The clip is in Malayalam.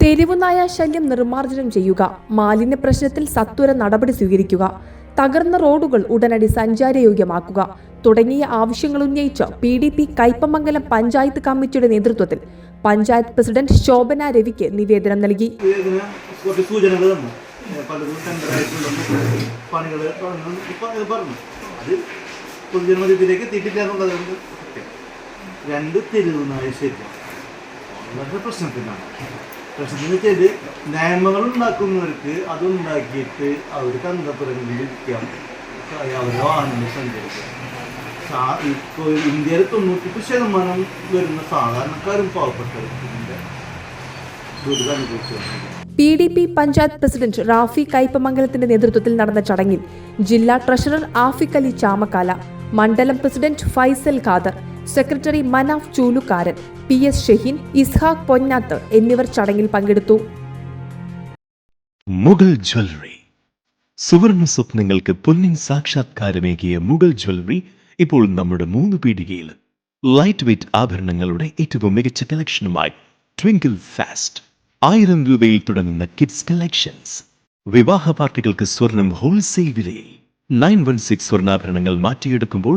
തെരുവുനായ ശല്യം നിർമ്മാർജനം ചെയ്യുക മാലിന്യ പ്രശ്നത്തിൽ സത്വര നടപടി സ്വീകരിക്കുക തകർന്ന റോഡുകൾ ഉടനടി സഞ്ചാരയോഗ്യമാക്കുക തുടങ്ങിയ ആവശ്യങ്ങൾ ഉന്നയിച്ച് P D P Kaipamangalam panchayat കമ്മിറ്റിയുടെ നേതൃത്വത്തിൽ പഞ്ചായത്ത് പ്രസിഡന്റ് ശോഭന രവിക്ക് നിവേദനം നൽകി. രണ്ട് തെരുവുനായ വെച്ചാൽ നിയമങ്ങൾ ഉണ്ടാക്കുന്നവർക്ക് അതുണ്ടാക്കിയിട്ട് അവർ കണ്ടപ്പുറങ്ങളിൽ വിൽക്കാം അവരോ വാഹനങ്ങൾ സഞ്ചരിക്കാം ഇപ്പോൾ ഇന്ത്യയിൽ തൊണ്ണൂറ്റി ശതമാനം വരുന്ന സാധാരണക്കാരും പാവപ്പെട്ടവർക്കുണ്ട് ദുരിതം P D P panchayat president Rafi കൈപ്പമംഗലത്തിന്റെ നേതൃത്വത്തിൽ നടന്ന ചടങ്ങിൽ ജില്ലാ ട്രഷറർ ആഫിഖ് അലി ചാമക്കാല മണ്ഡലം president Faisal Khader secretary Manaf ചൂലുകാരൻ P S Shaheen Ishaq Ponnath എന്നിവർ ചടങ്ങിൽ പങ്കെടുത്തു. മുഗൾ ജ്വല്ലറി. സുവർണ സ്വപ്നങ്ങൾക്ക് പൊന്നിൻ സാക്ഷാത്കാരമേകിയ മുഗൾ ജ്വല്ലറി ഇപ്പോൾ നമ്മുടെ മൂന്ന് പീടികയിൽ ലൈറ്റ് വെയ്റ്റ് ആഭരണങ്ങളുടെ ഏറ്റവും മികച്ച കളക്ഷനുമായി ട്വിങ്കിൾ ഫാസ്റ്റ് ആയിരം രൂപയിൽ തുടങ്ങുന്ന കിഡ്സ് കളക്ഷൻസ് വിവാഹ പാർട്ടികൾക്ക് സ്വർണം ഹോൾസെയിൽ വിലയിൽ നയൻ വൺ സിക്സ് സ്വർണാഭരണങ്ങൾ മാറ്റിയെടുക്കുമ്പോൾ